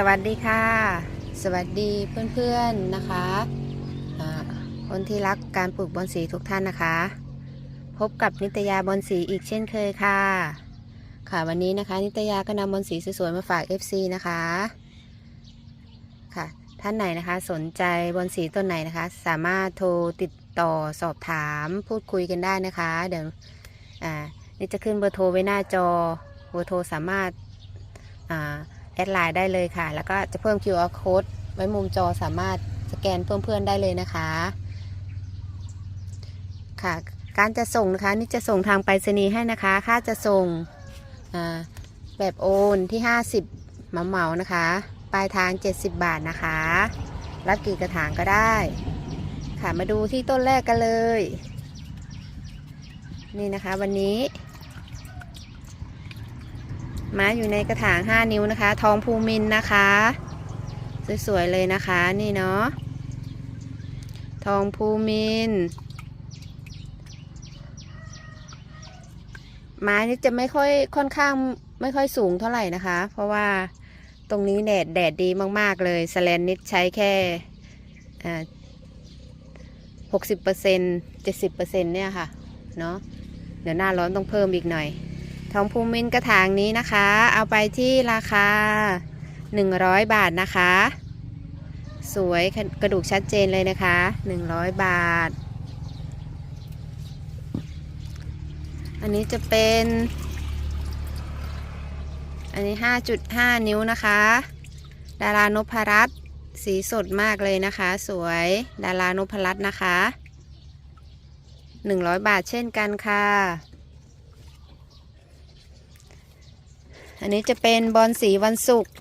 สวัสดีค่ะ สวัสดีเพื่อนๆนะคะ คนที่รักการปลูกบอนสีทุกท่านนะคะ พบกับนิตยาบอนสีอีกเช่นเคยค่ะ ค่ะวันนี้นะคะ นิตยาก็นำบอนสีสวยๆมาฝาก FC นะคะค่ะท่านไหนนะคะสนใจบอนสีต้นไหนนะคะ สามารถโทรติดต่อสอบถามพูดคุยกันได้นะคะ เดี๋ยวอ่านี่จะขึ้นเบอร์โทรไว้หน้าจอเบอร์โทรสามารถอ่า แอดไลน์ได้เลยค่ะ แล้วก็จะเพิ่ม QR code ไว้มุมจอสามารถสแกนเพิ่มเพื่อนได้เลยนะคะ ค่ะ การจะส่งนะคะ นี่จะส่งทางไปรษณีย์ให้นะคะ ค่าจะส่งแบบโอนที่ 50เหมาเหมานะคะ ปลายทาง 70 บาทนะคะ รับกี่กระถางก็ได้ ค่ะมาดูที่ต้นแรกกันเลย นี่นะคะวันนี้ มาอยู่ในกระถาง 5 นิ้วนะคะ ทองภูมินนะคะ สวยๆเลยนะคะนี่เนาะทองภูมิน ไม้นี่จะไม่ค่อยค่อนข้างไม่ค่อยสูงเท่าไหร่นะคะ เพราะว่าตรงนี้แดดแดดดีมาก ๆ เลยสแลนนิดใช้แค่หกสิบเปอร์เซ็นเจ็ดสิบเปอร์เซ็นเนี่ยค่ะ เนาะเดี๋ยวหน้าร้อนต้องเพิ่มอีกหน่อย ทองภูมินกระถางนี้นะคะ เอาไปที่ราคา 100 บาทนะคะ สวยกระดูกชัดเจนเลยนะคะ 100 บาท อันนี้จะเป็น อันนี้ 5.5 นิ้วนะคะ ดารานพรัตน์สีสดมากเลยนะคะ สวยดารานพรัตน์นะคะ 100 บาทเช่นกันค่ะ อันนี้จะเป็นบอลสีวันศุกร์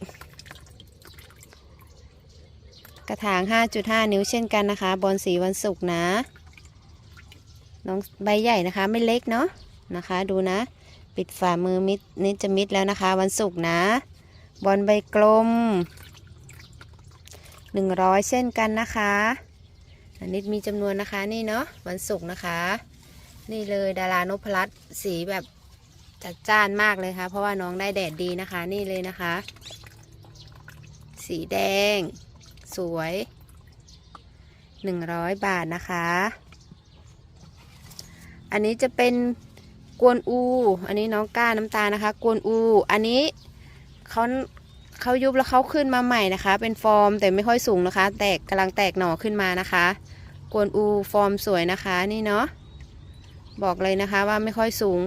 กระถาง 5.5 นิ้วเช่นกันนะคะ บอลสีวันศุกร์นะ น้องใบใหญ่นะคะไม่เล็กเนาะนะคะ ดูนะ ปิดฝ่ามือมิดนิดจะมิดแล้วนะคะ วันศุกร์นะ บอลใบกลม 100 เช่นกันนะคะอันนี้มีจำนวนนะคะนี่เนาะวันศุกร์นะคะ นี่เลยดารานพรัตสีแบบ จัดจ้านมากเลยค่ะ เพราะว่าน้องได้แดดดีนะคะ นี่เลยนะคะ สีแดง สวย100บาทนะคะ อันนี้จะเป็นกวนอู อันนี้น้องก้าน้ำตาลนะคะ กวนอู อันนี้เขาเขายุบแล้วเขาขึ้นมาใหม่นะคะ เป็นฟอร์มแต่ไม่ค่อยสูงนะคะ แตกกำลังแตกหน่อขึ้นมานะคะ กวนอูฟอร์มสวยนะคะ นี่เนาะบอกเลยนะคะว่าไม่ค่อยสูง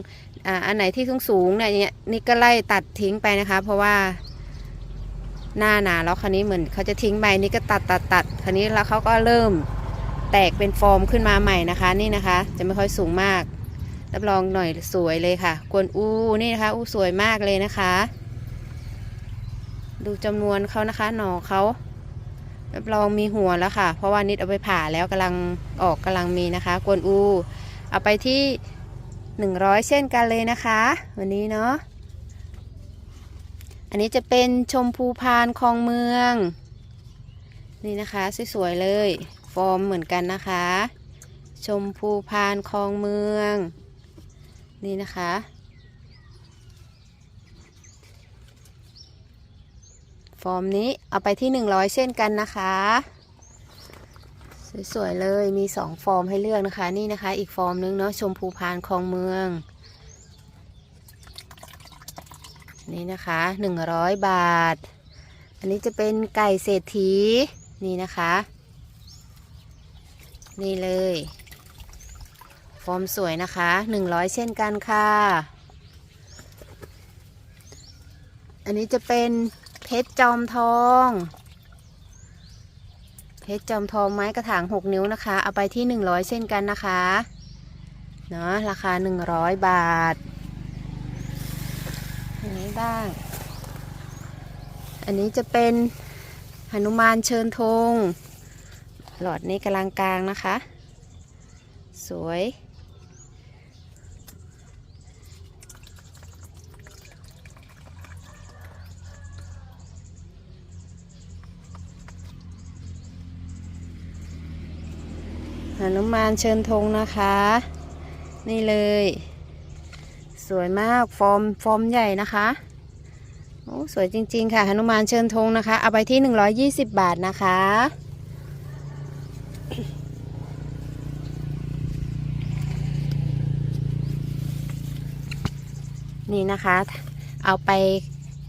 อ่าอันไหนที่สูงสูงๆเนี่ยเนี่ยนี่ก็ไล่ตัดทิ้งไปนะคะ เพราะว่าหน้าหนาแล้วคราวนี้เหมือนเขาจะทิ้งไปนี่ก็ตัดตัดตัดคราวนี้แล้วเขาก็เริ่มแตกเป็นฟอร์มขึ้นมาใหม่นะคะ นี่นะคะ จะไม่ค่อยสูงมาก รับรองหน่อยสวยเลยค่ะ กวนอูนี่นะคะ อูสวยมากเลยนะคะ ดูจำนวนเขานะคะ หน่อเขารับรองมีหัวแล้วค่ะ เพราะว่านิดเอาไปผ่าแล้วกำลังออกกำลังมีนะคะ กวนอู เอาไปที่ 100 เช่นกันเลยนะคะ วันนี้เนาะอันนี้จะเป็นชมพูพานคลองเมือง นี่นะคะสวยๆเลย ฟอร์มเหมือนกันนะคะ ชมพูพานคลองเมือง นี่นะคะฟอร์มนี้เอาไปที่ 100 เช่นกันนะคะ สวยๆเลยมีสองฟอร์มให้เลือกนะคะ นี่นะคะ อีกฟอร์มนึงเนาะชมพูพานคลองเมือง นี่นะคะหนึ่งร้อยบาท อันนี้จะเป็นไก่เศรษฐีนี่นะคะ นี่เลย ฟอร์มสวยนะคะหนึ่งร้อยเช่นกันค่ะ อันนี้จะเป็นเพชรจอมทอง เพชรจอมทองไม้กระถาง 6 นิ้วนะคะ เอาไปที่ 100 เช่นกันนะคะเนาะราคา 100 บาท อันนี้บ้าง อันนี้จะเป็นหนุมานเชิญธงหลอดนี้กำลังกลางนะคะ สวย หนุมานเชิญธงนะคะ นี่เลย สวยมากฟอร์มฟอร์มใหญ่นะคะโอ้สวยจริงๆค่ะหนุมานเชิญธงนะคะ เอาไปที่ 120 บาทนะคะ นี่นะคะ เอาไป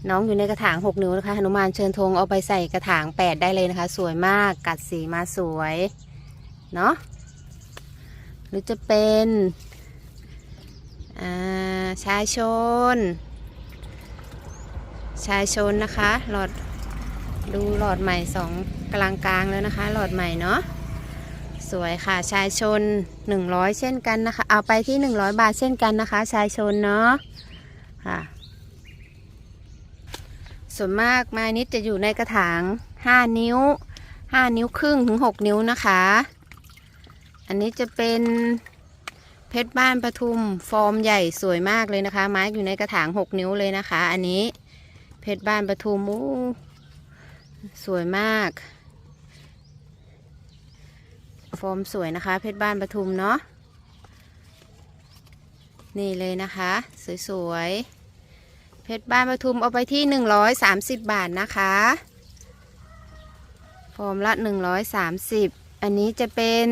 น้องอยู่ในกระถาง 6 นิ้วนะคะหนุมานเชิญธงเอาไปใส่กระถาง 8 ได้เลยนะคะ สวยมากกัดสีมาสวย เนาะ หรือจะเป็นชายชน ชายชนนะคะ หลอดดูหลอดใหม่สองกลางกลางแล้วนะคะ หลอดใหม่เนาะสวยค่ะชายชน 100 เช่นกันนะคะ เอาไปที่ 100 บาทเช่นกันนะคะ ชายชนเนาะค่ะส่วนมากไม้นิดจะอยู่ในกระถาง 5 นิ้ว 5 นิ้วครึ่งถึง 6 นิ้วนะคะ อันนี้จะเป็นเพชรบ้านปทุม ฟอร์มใหญ่สวยมากเลยนะคะ ไม้อยู่ในกระถาง6นิ้วเลยนะคะ อันนี้เพชรบ้านปทุมอู้สวยมาก ฟอร์มสวยนะคะ เพชรบ้านปทุมเนาะนี่เลยนะคะ สวยๆ เพชรบ้านปทุมเอาไปที่ 130 บาทนะคะ ฟอร์มละ 130 อันนี้จะเป็น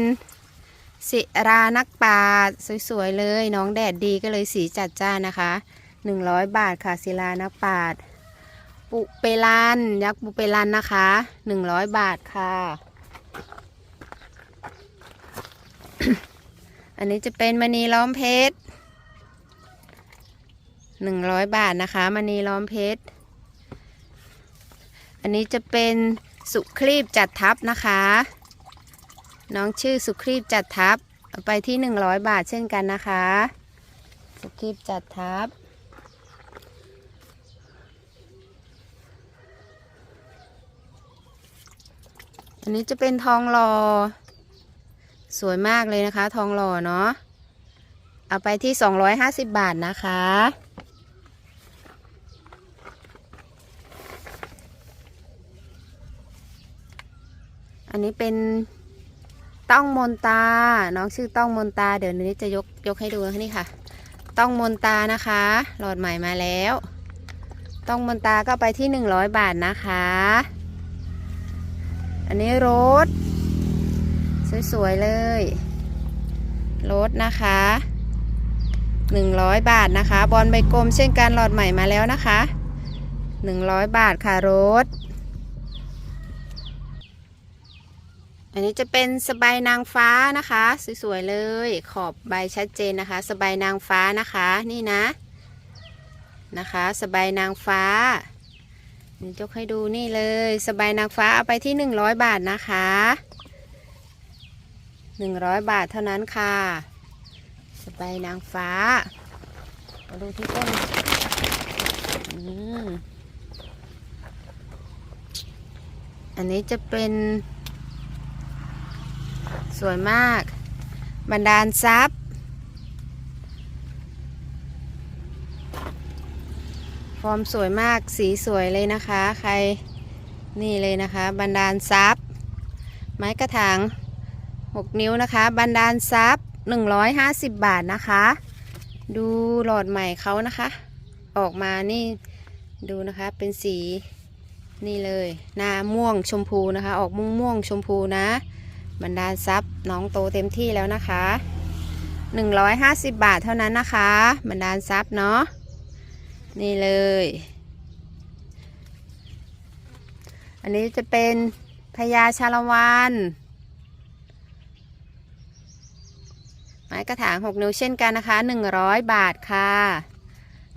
สิรานักปราดสวยๆเลย น้องแดดดีก็เลยสีจัดจ้านนะคะ 100 บาทค่ะศิลานักปราดปุเปลันยักษ์ปุเปลันนะคะหนึ่งร้อยบาทค่ะ อันนี้จะเป็นมณีล้อมเพชรหนึ่งร้อยบาทนะคะมณีล้อมเพชร อันนี้จะเป็นสุครีบจัดทับนะคะ น้องชื่อสุครีบจัดทับเอาไปที่หนึ่งร้อยบาทเช่นกันนะคะ สุครีบจัดทับ อันนี้จะเป็นทองหล่อสวยมากเลยนะคะ ทองหล่อเนาะเอาไปที่ 250 บาทนะคะ อันนี้เป็น ต้องมนตา น้องชื่อต้องมนตา เดี๋ยวนี้จะยกยกให้ดูนี่ค่ะ ต้องมนตานะคะ หลอดใหม่มาแล้ว ต้องมนตาก็ไปที่ 100 บาทนะคะ อันนี้รถ สวยๆเลยรถนะคะ 100 บาทนะคะ บอลใบกลมเช่นกันหลอดใหม่มาแล้วนะคะ 100 บาทค่ะรถ อันนี้จะเป็นสบายนางฟ้านะคะ สวยๆเลย ขอบใบชัดเจนนะคะ สบายนางฟ้านะคะ นี่นะ นะคะ สบายนางฟ้านี่ยกให้ดูนี่เลย สบายนางฟ้าเอาไปที่100บาทนะคะ100บาทเท่านั้นค่ะ สบายนางฟ้ามาดูที่ต้นอันนี้จะเป็น สวยมากบันดาลทรัพย์ ฟอร์มสวยมากสีสวยเลยนะคะ ใครนี่เลยนะคะบันดาลทรัพย์ ไม้กระถาง 6 นิ้วนะคะบันดาลทรัพย์ 150 บาทนะคะ ดูหลอดใหม่เขานะคะ ออกมานี่ดูนะคะเป็นสีนี่เลยหน้าม่วงชมพูนะคะ ออกม่วงม่วงชมพูนะ บันดาลทรัพย์น้องโตเต็มที่แล้วนะคะ 150 บาทเท่านั้นนะคะบันดาลทรัพย์เนาะนี่เลย อันนี้จะเป็นพญาชาละวันไม้กระถาง 6 นิ้วเช่นกันนะคะ 100 บาทค่ะ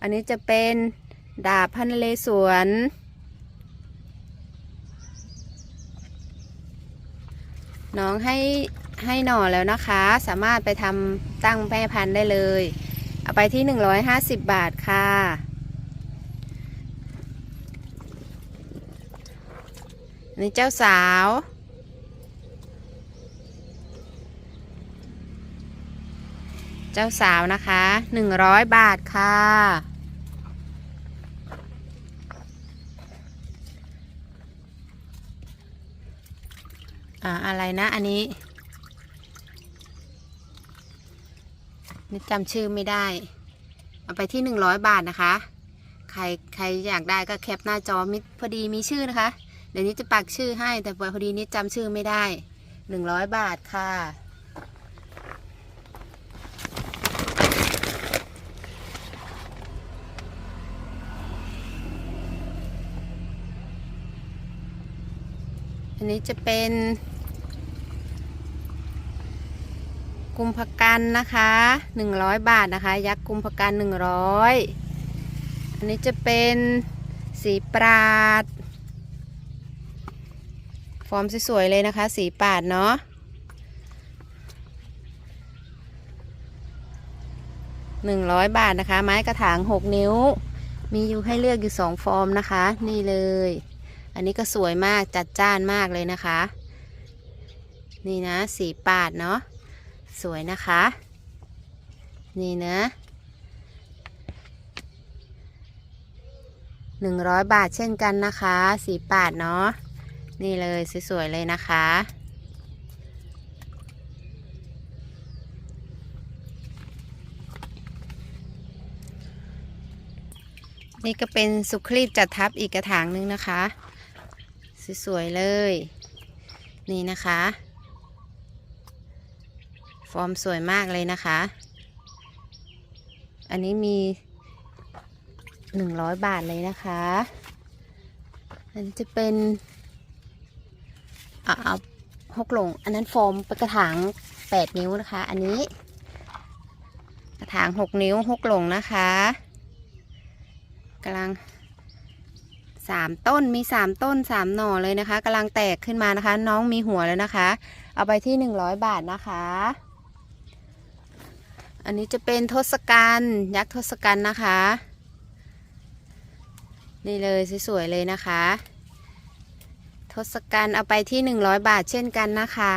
อันนี้จะเป็นดาบพันเลสวน น้องให้ให้หน่อแล้วนะคะ สามารถไปทำตั้งแม่พันธุ์ได้เลย เอาไปที่ 150 บาทค่ะนนี้เจ้าสาว เจ้าสาวนะคะ 100 บาทค่ะ อ่าอะไรนะ อันนี้นี่จำชื่อไม่ได้ เอาไปที่100บาทนะคะ ใครใครอยากได้ก็แคปหน้าจอมิพอดีมีชื่อนะคะ เดี๋ยวนี้จะปักชื่อให้แต่พอดีนี้จำชื่อไม่ได้หนึ่งร้อยบาทค่ะอันนี้จะเป็น กุมภกันนะคะหนึ่งร้อยบาทนะคะ ยักษ์กุมภกันหนึ่งร้อยอันนี้จะเป็นสีปราด ฟอร์มสวยๆเลยนะคะ สีปาดเนาะหนึ่งร้อยบาทนะคะ ไม้กระถางหกนิ้ว มีอยู่ให้เลือกอยู่สองฟอร์มนะคะ นี่เลย อันนี้ก็สวยมากจัดจ้านมากเลยนะคะ นี่นะ สีปาดเนาะ สวยนะคะ นี่นะหนึ่งร้อยบาทเช่นกันนะคะ สีปาดเนาะ นี่เลยสวยๆเลยนะคะ นี่ก็เป็นสุครีบจัดทับอีกกระถางหนึงนะคะ สวยๆเลย นี่นะคะ ฟอร์มสวยมากเลยนะคะ อันนี้มีหนึ่งร้อยบาทเลยนะคะ อันนี้จะเป็นอ่าเอาหกหลง อันนั้นฟอร์มปกระถางแปดนิ้วนะคะ อันนี้ กระถางหกนิ้วหกหลงนะคะกำลังสามต้นมีสามต้นสามหน่อเลยนะคะกำลังแตกขึ้นมานะคะ น้องมีหัวแล้วนะคะ เอาไปที่หนึ่งร้อยบาทนะคะ อันนี้จะเป็นทศกัณฐ์ยักษ์ทศกัณฐ์นะคะ นี่เลยสวยๆเลยนะคะ ทศกัณฐ์เอาไปที่ 100 บาทเช่นกันนะคะ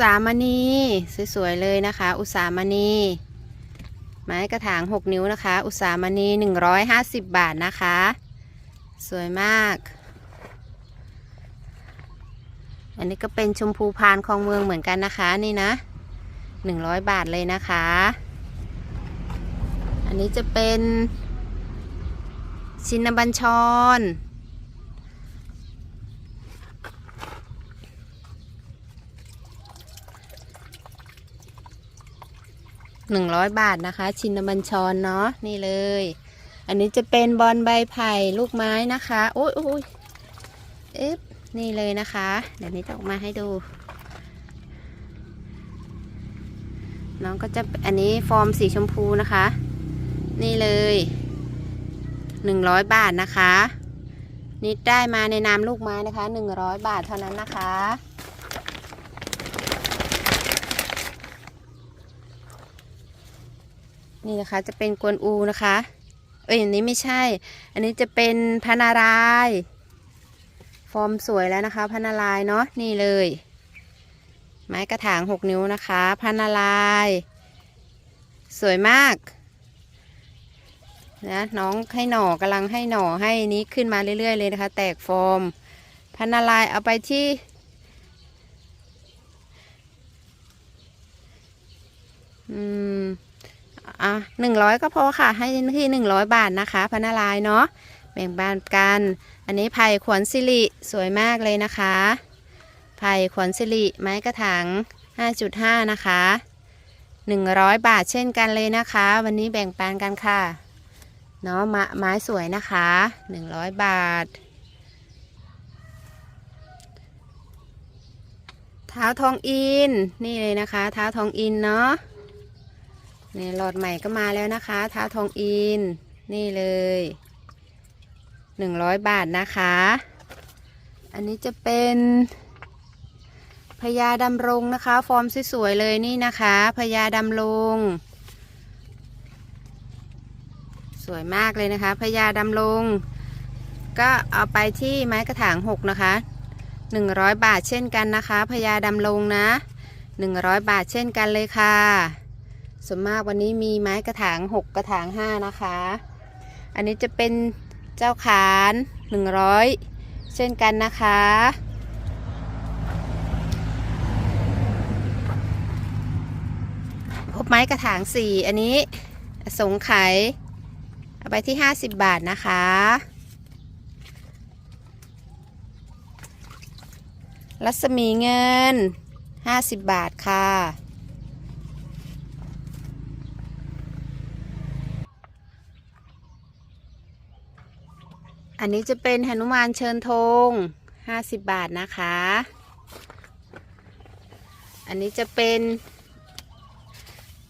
สามณีสวยๆเลยนะคะ อุตสามณีไม้กระถาง 6 นิ้วนะคะ อุตสามณี 150 บาทนะคะ สวยมาก อันนี้ก็เป็นชมพูพานคลองเมืองเหมือนกันนะคะนี่นะ 100 บาทเลยนะคะ อันนี้จะเป็นชินบัญชร หนึ่งร้อยบาทนะคะ ชินบัญชรเนาะนี่เลย อันนี้จะเป็นบอลใบไผ่ลูกไม้นะคะโอ้ยโอ้ยเอ๊ะนี่เลยนะคะ เดี๋ยวนี้จะออกมาให้ดู น้องก็จะอันนี้ฟอร์มสีชมพูนะคะ นี่เลยหนึ่งร้อยบาทนะคะ นี่ได้มาในนามลูกไม้นะคะหนึ่งร้อยบาทเท่านั้นนะคะ นี่นะคะจะเป็นกวนอูนะคะ เอ้ยอันนี้ไม่ใช่ อันนี้จะเป็นพนาราย ฟอร์มสวยแล้วนะคะพนารายเนาะนี่เลย ไม้กระถางหกนิ้วนะคะพนาราย สวยมากนะน้องให้หน่อกำลังให้หน่อให้นี้ขึ้นมาเรื่อย ๆ เลยนะคะ แตกฟอร์มพนารายเอาไปที่ อืม อะหนึ่งร้อยก็พอค่ะ ให้ที่หนึ่งร้อยบาทนะคะพนาลายเนาะแบ่งบานกัน อันนี้ไผ่ขวัญสิริสวยมากเลยนะคะไผ่ขวัญสิริไม้กระถาง5.5 นะคะ 100 บาทเช่นกันเลยนะคะ วันนี้แบ่งปันกันค่ะเนาะไม้ไม้สวยนะคะ 100 บาท เท้าทองอินนี่เลยนะคะ เท้าทองอินเนาะ นี่หลอดใหม่ก็มาแล้วนะคะท้าทองอิน นี่เลยหนึ่งร้อยบาทนะคะ อันนี้จะเป็นพญาดำรงนะคะ ฟอร์มสวยๆเลยนี่นะคะพญาดำรงสวยมากเลยนะคะพญาดำรงก็เอาไปที่ไม้กระถางหกนะคะหนึ่งร้อยบาทเช่นกันนะคะพญาดำรงนะหนึ่งร้อยบาทเช่นกันเลยค่ะ ส่วนมากวันนี้มีไม้กระถางหกระถางห้านะคะ อันนี้จะเป็นเจ้าขานหนึ่งร้อยเช่นกันนะคะ พบไม้กระถางสี่อันนี้สงไขยเอาไปที่ 50 บาทนะคะ รัศมีเงิน 50 บาทค่ะ อันนี้จะเป็นหนุมานเชิญธง50บาทนะคะ อันนี้จะเป็น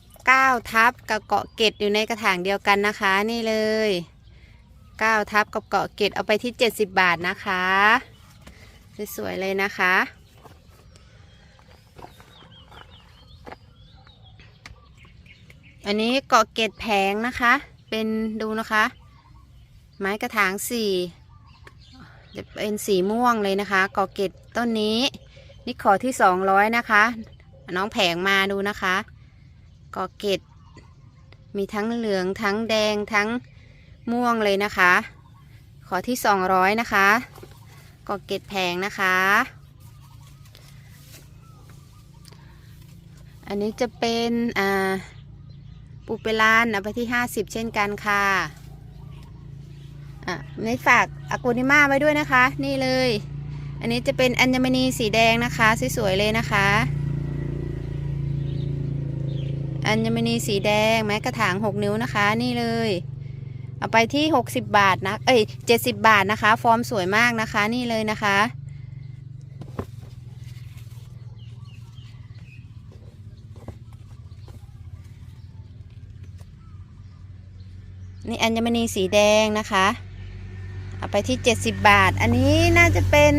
9ทับกับเกาะเกตอยู่ในกระถางเดียวกันนะคะ นี่เลย9ทับกับเกาะเกตเอาไปที่70บาทนะคะสวยๆเลยนะคะอันนี้เกาะเกตแผงนะคะ เป็นดูนะคะ ไม้กระถางสี่จะเป็นสีม่วงเลยนะคะกาะเกตต้นนี้ นี่ขอที่200นะคะ น้องแผงมาดูนะคะกาะเกตมีทั้งเหลืองทั้งแดงทั้งม่วงเลยนะคะ ขอที่200นะคะกาะเกตแพงนะคะ อันนี้จะเป็นอ่าปูเปลานเอาไปที่50เช่นกันค่ะ อะในฝากอากูนิมาไว้ด้วยนะคะ นี่เลย อันนี้จะเป็นอัญมณีสีแดงนะคะ สวยๆเลยนะคะ อัญมณีสีแดงไม้กระถาง 6 นิ้วนะคะ นี่เลย เอาไปที่ 60 บาทนะ เอ้ย70 บาทนะคะ ฟอร์มสวยมากนะคะ นี่เลยนะคะนี่อัญมณีสีแดงนะคะ ไปที่ 70 บาท อันนี้น่าจะเป็น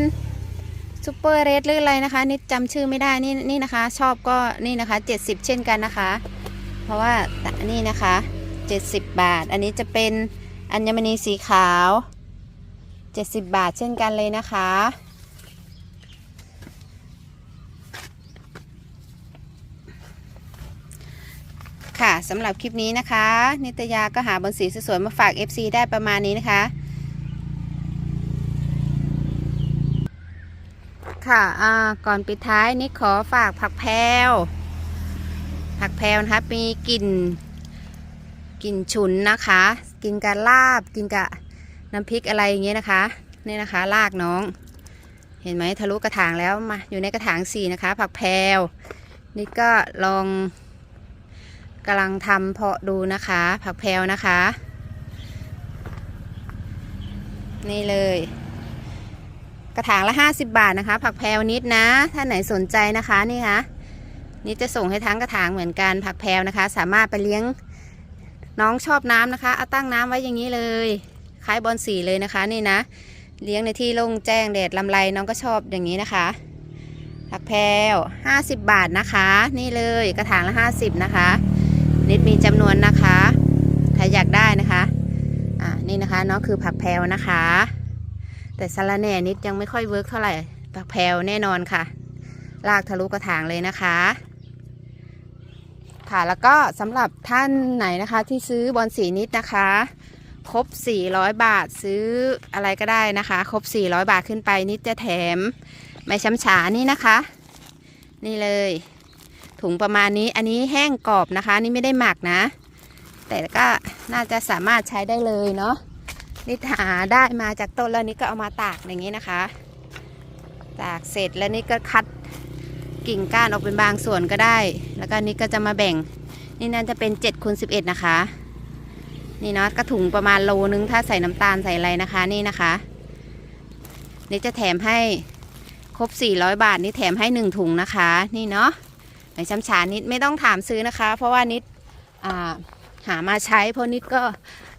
ซูเปอร์เรดหรืออะไรนะคะนิดจำชื่อไม่ได้นี่นี่นะคะ ชอบก็นี่นะคะ 70 เช่นกันนะคะ เพราะว่านี่นะคะ 70 บาท อันนี้จะเป็นอัญมณีสีขาว 70 บาทเช่นกันเลยนะคะค่ะสำหรับคลิปนี้นะคะ นิตยาก็หาบนสีสวยๆมาฝาก FC ได้ประมาณนี้นะคะ ค่ะอ่าก่อนปิดท้ายนี่ขอฝากผักแพรวผักแพรวนะคะมีกลิ่นกลิ่นฉุนนะคะ กินกับลาบกินกับน้ำพริกอะไรอย่างเงี้ยนะคะนี่นะคะลากน้อง เห็นไหมทะลุกระถางแล้วมาอยู่ในกระถางสี่นะคะ ผักแพรวนี่ก็ลองกำลังทำเพาะดูนะคะ ผักแพรวนะคะ นี่เลย กระถางละ 50 บาทนะคะ ผักแพรวนิดนะ ถ้าไหนสนใจนะคะนี่คะนี่จะส่งให้ทั้งกระถางเหมือนกันผักแพรวนะคะ สามารถไปเลี้ยงน้องชอบน้ำนะคะเอาตั้งน้ำไว้อย่างนี้เลยคล้ายบอลสีเลยนะคะนี่นะ เลี้ยงในที่โล่งแจ้งแดดลำไรน้องก็ชอบอย่างนี้นะคะ ผักแพรว50 บาทนะคะ นี่เลยกระถางละ 50 นะคะ นิดมีจำนวนนะคะใครอยากได้นะคะอ่านี่นะคะเนาะคือผักแพรวนะคะ แต่สาระแหน่นิดยังไม่ค่อยเวิร์กเท่าไหร่ผักแพรวแน่นอนค่ะ ลากทะลุกระถางเลยนะคะ ค่ะแล้วก็สำหรับท่านไหนนะคะ ที่ซื้อบอลสีนิดนะคะครบ 400 บาทซื้ออะไรก็ได้นะคะ ครบ 400 บาทขึ้นไปนิดจะแถมใบช้ำฉานี่นะคะ นี่เลย ถุงประมาณนี้อันนี้แห้งกรอบนะคะ นี่ไม่ได้หมักนะ แต่ก็น่าจะสามารถใช้ได้เลยเนาะ นี่หาได้มาจากต้นแล้วนี่ก็เอามาตากอย่างนี้นะคะ ตากเสร็จแล้วนี่ก็คัดกิ่งก้านออกเป็นบางส่วนก็ได้ แล้วก็นี่ก็จะมาแบ่ง นี่น่าจะเป็น7คูณ11นะคะ นี่เนาะก็ถุงประมาณโลนึงถ้าใส่น้ำตาลใส่อะไรนะคะนี่นะคะ นี่จะแถมให้ครบ 400 บาทนี่แถมให้ 1 ถุงนะคะ นี่เนาะใบช้ำฉานิดไม่ต้องถามซื้อนะคะ เพราะว่านิดาหามาใช้เพราะนิดก็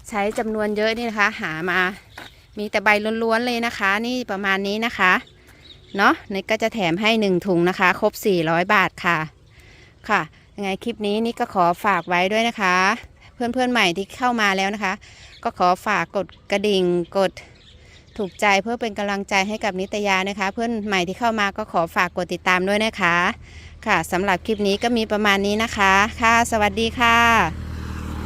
ใช้จำนวนเยอะนี่นะคะ หามา มีแต่ใบล้วนๆเลยนะคะ นี่ประมาณนี้นะคะเนาะนี่ก็จะแถมให้หนึ่งถุงนะคะ ครบ 400 บาทค่ะ ค่ะยังไงคลิปนี้นี่ก็ขอฝากไว้ด้วยนะคะ เพื่อนๆใหม่ที่เข้ามาแล้วนะคะ ก็ขอฝากกดกระดิ่งกดถูกใจเพื่อเป็นกำลังใจให้กับนิตยานะคะ เพื่อนใหม่ที่เข้ามาก็ขอฝากกดติดตามด้วยนะคะ ค่ะสำหรับคลิปนี้ก็มีประมาณนี้นะคะ ค่ะ สวัสดีค่ะ